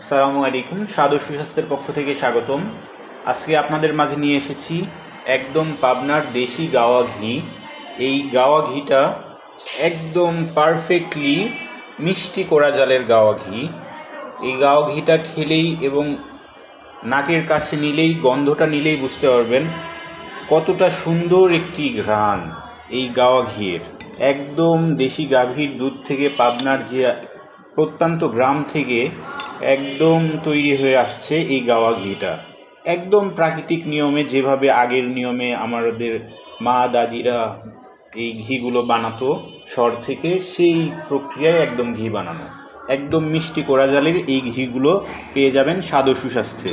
আসসালামু আলাইকুম। ও সুস্বাস্থ্যের পক্ষ থেকে স্বাগতম। আজকে আপনাদের মাঝে নিয়ে এসেছি একদম পাবনার দেশি গাওয়া ঘি। এই গাওয়া ঘিটা একদম পারফেক্টলি মিষ্টি কোড়া জালের গাওয়া ঘি। এই গাওয়া ঘিটা খেলেই এবং নাকের কাছে নিলেই, গন্ধটা নিলেই বুঝতে পারবেন কতটা সুন্দর একটি ঘ্রাণ এই গাওয়া ঘিয়ের। একদম দেশি গাভীর দুধ থেকে পাবনার যে প্রত্যন্ত গ্রাম থেকে একদম তৈরি হয়ে আসছে এই গাওয়া ঘিটা। একদম প্রাকৃতিক নিয়মে যেভাবে আগের নিয়মে আমাদের মা দাদিরা এই ঘিগুলো বানাতো শর থেকে সেই প্রক্রিয়ায় একদম ঘি বানানো। একদম মিষ্টি কোড়া জালের এই ঘিগুলো পেয়ে যাবেন স্বাদ সুস্বাস্থ্যে।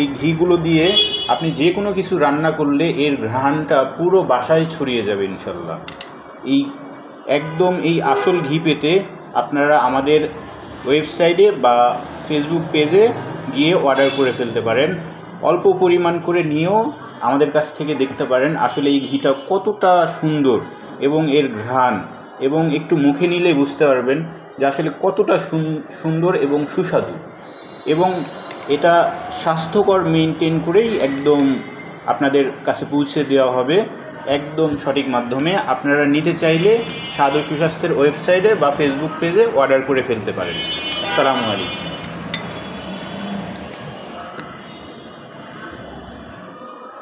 এই ঘিগুলো দিয়ে আপনি যে কোনো কিছু রান্না করলে এর ঘ্রাণটা পুরো বাসায় ছড়িয়ে যাবে ইনশাল্লাহ এই একদম এই আসল ঘি পেতে আপনারা আমাদের ওয়েবসাইটে বা ফেসবুক পেজে গিয়ে অর্ডার করে ফেলতে পারেন। অল্প পরিমাণ করে নিয়েও আমাদের কাছ থেকে দেখতে পারেন আসলে এই ঘিটা কতটা সুন্দর এবং এর ঘ্রাণ এবং একটু মুখে নিলে বুঝতে পারবেন যে আসলে কতটা সুন- সুন্দর এবং সুস্বাদু। এবং এটা স্বাস্থ্যকর মেনটেন করেই একদম আপনাদের কাছে পৌঁছে দেওয়া হবে। একদম সঠিক মাধ্যমে আপনারা নিতে চাইলে ও সুস্বাস্থ্যের ওয়েবসাইটে বা ফেসবুক পেজে অর্ডার করে ফেলতে পারেন। আসসালামু আলাইকুম।